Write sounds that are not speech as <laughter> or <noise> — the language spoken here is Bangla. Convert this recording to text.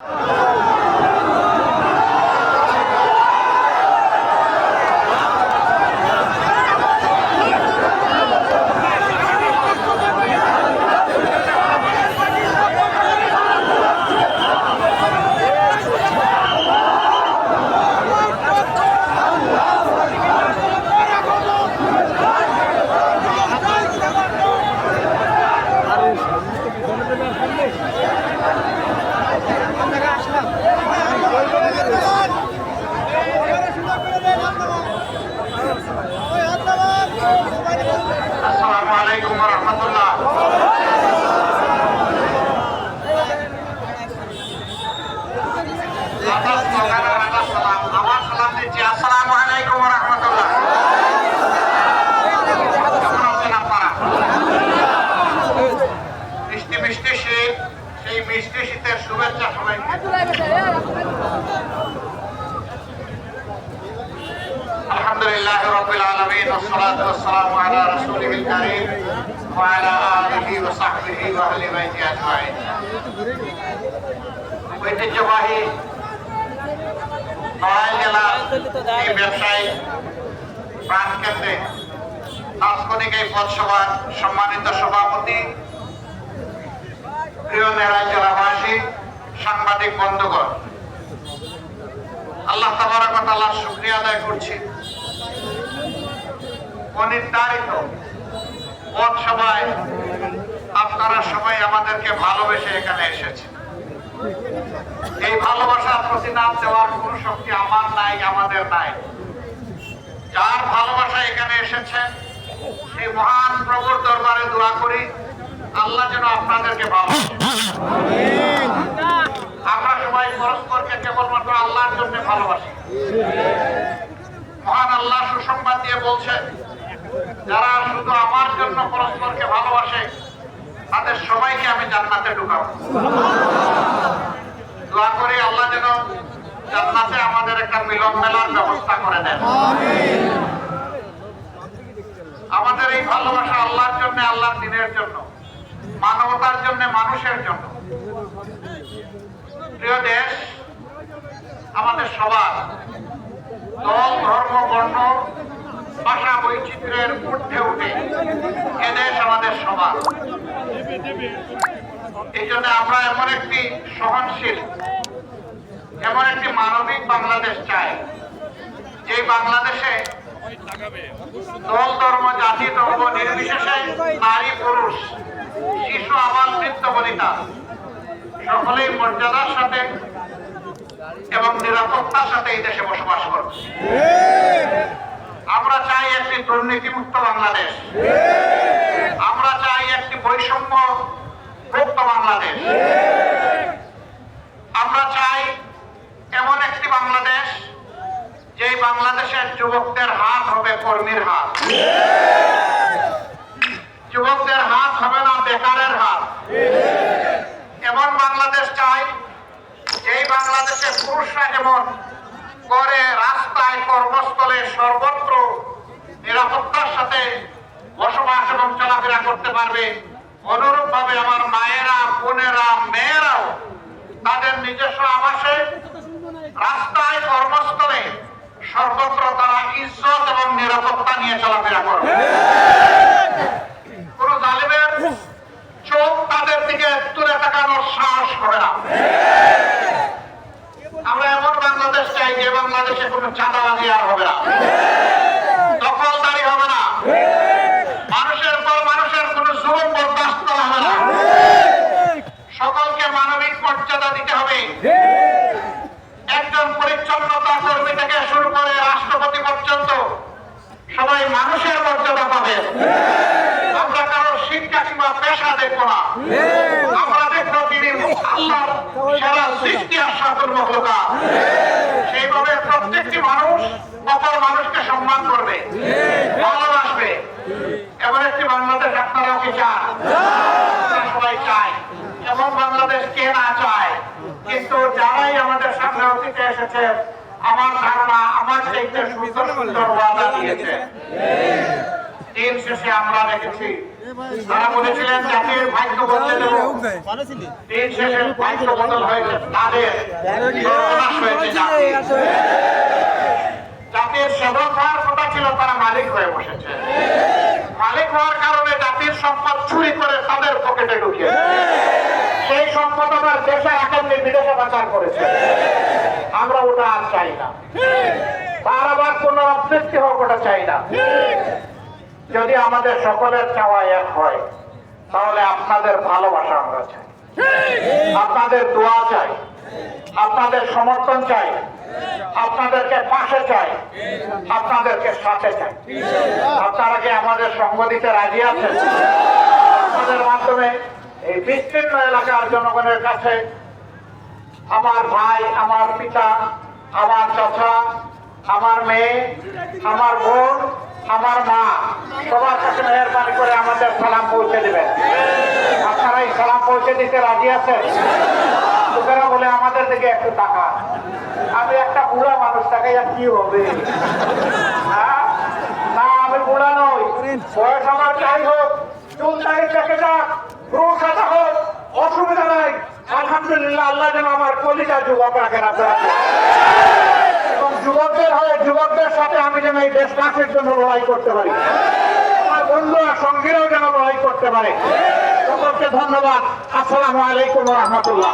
আসসালামু <laughs> والصلاة والسلام على رسوله الكريم وعلى آله وصحبه وأهل بيته أجمعين ঐতিহ্যবাহী নড়াইল জেলার এই ব্যবসায়ী প্রাণকেন্দ্রে তাৎক্ষণিক এই পথসভার সম্মানিত সভাপতি প্রিয় নেড়াই জেলাবাসী সাংবাদিক বন্ধুগণ আল্লাহ তাবারাকাতাল্লাহ শুকরিয়া আদায় করছি অনির্ধারিত। পথ সভায় আপনারা সবাই আমাদেরকে ভালোবেসে এখানে এসেছে এই ভালোবাসার প্রতি নাম দেওয়ার কোন শক্তি আমার নাই, আমাদের নাই। যার ভালোবাসা এখানে এসেছে সেই মহান প্রভুর দরবারে দোয়া করি, আল্লাহ যেন আপনাদেরকে ভালো আমরা সবাই পরস্পরকে কেবলমাত্র আল্লাহর জন্য ভালোবাসি। মহান আল্লাহ সুসংবাদ দিয়ে বলছেন যারা শুধু আমার জন্য পরস্পরকে ভালোবাসে, তাদের সবাইকে আমি জান্নাতে ঢুকাবো। দোয়া করি আল্লাহ যেন জান্নাতে আমাদের একটা মিলন মেলার ব্যবস্থা করে দেন। আমাদের এই ভালোবাসা আল্লাহর জন্য, আল্লাহর দিনের জন্য, মানবতার জন্য, মানুষের জন্য। প্রিয় দেশ, আমাদের সবার দল, ধর্ম, বর্ণ ভাষা বৈচিত্র্যের ঊর্ধ্বে উঠে এদেশ আমাদের সমাজ এই জন্য আমরা এমন একটি সহনশীল, এমন একটি মানবিক বাংলাদেশ চাই, যে বাংলাদেশে দল ধর্ম জাতি ধর্ম নির্বিশেষে নারী, পুরুষ, শিশু, আবাল বৃত্ত বনিতা, সকলেই মর্যাদার সাথে এবং নিরাপত্তার সাথে এই দেশে বসবাস একটি দুর্নীতিমুক্ত বাংলাদেশ। আমরা চাই একটি বৈষম্য মুক্ত বাংলাদেশ। আমরা চাই এমন একটি বাংলাদেশ যে বাংলাদেশের যুবকদের হাত হবে কর্মীর হাত। যুবকদের হাত হবে না বেকারের হাত। এমন বাংলাদেশ চাই যেই বাংলাদেশে পুরুষরা যেমন করে রাস্তায় কর্মস্থলে সর্বত্র নিরাপত্তার সাথে বসবাস এবং চলাফেরা করতে পারবে। অনুরূপ ভাবে আমার মায়েরা, বোনেরা, মেয়েরাও তাদের নিজস্ব আবাসে, রাস্তায়, কর্মস্থলে সর্বত্র তারা ইজ্জত এবং নিরাপত্তা নিয়ে চলাফেরা করবে কোন জালিমের চোখ তাদের দিকে তুলে তাকানোর সাহস হবে না আমরা এমন বাংলাদেশ চাই যে বাংলাদেশে কোনো চাঁদাবাজি আর হবে না দখলদারি হবে না মানুষের পর মানুষের কোনো জুলুম বরদাস্ত করা হবে না সকলকে মানবিক মর্যাদা দিতে হবে একজন পরিচ্ছন্নতা কর্মী থেকে শুরু করে রাষ্ট্রপতি পর্যন্ত সবাই মানুষের মর্যাদা পাবে সেইভাবে প্রত্যেকটি মানুষ অপর মানুষকে সম্মান করবে, ভালোবাসবে। এমন একটি বাংলাদেশ আপনারাও কি চান? সবাই চাই। এমন বাংলাদেশ কে না চায়? কিন্তু যারাই আমাদের সামনে অতীতে এসেছে, আমার ধারণা, আমার চাইতে সুন্দর সুন্দর ওয়াদা দিয়েছে। দিন শেষে আমরা দেখেছি। তারা বলেছিলেন, জাতির ভাগ্য বদলে দেব। দিন শেষে ভাগ্য বদল হয়েছে। তাদের জাতির সেবক হওয়ার কথা ছিল, তারা মালিক হয়ে বসেছে। মালিক হওয়ার কারণে জাতির সম্পদ চুরি করে তাদের পকেটে ঢুকিয়ে সেই সম্পদ আবার দেশে একান্নি বিদেশে পাচার করেছে। আমরা ওটা আর চাই না। তার আবার কোন অবৃত্তি হোক চাই না। যদি আমাদের সকলের চাওয়া এক হয়, তাহলে আপনাদের ভালোবাসা আমরা চাই। আপনাদের দোয়া চাই, আপনাদের সমর্থন চাই, আপনাদেরকে পাশে চাই, আপনাদেরকে সাথে চাই। আপনারা কি আমাদের সঙ্গ দিতে রাজি আছেন? আপনাদের মাধ্যমে এই বিস্তীর্ণ এলাকার জনগণের কাছে আমার ভাই, আমার পিতা, আমার চাচা, আমার মেয়ে, আমার বোন আমার মা সবার কাছে মেহরবানি করে আমাদের সালাম পৌঁছে দেবেন। আপনারা এই সালাম পৌঁছে দিতে রাজি আছেন? লোকেরা বলে, আমাদের দিকে একটু টাকা আমি একটা বুড়া মানুষ টাকা কি হবে? হ্যাঁ? না, আমি বুড়া নই। বয়স আমার যাই হোক চুল দাড়ি চেকে যাক রু সাদা হোক, অসুবিধা নাই। আলহামদুলিল্লাহ, আল্লাহ যেন আমার কলিজা রাখেন আপনারা। এবং যুবকদের সাথে আমি যেন এই দেশবাসীর জন্য লড়াই করতে পারি। আমার বন্ধু আর সঙ্গীরাও যেন লড়াই করতে পারে। সকলকে ধন্যবাদ। আসসালামু আলাইকুম রহমতুল্লাহ।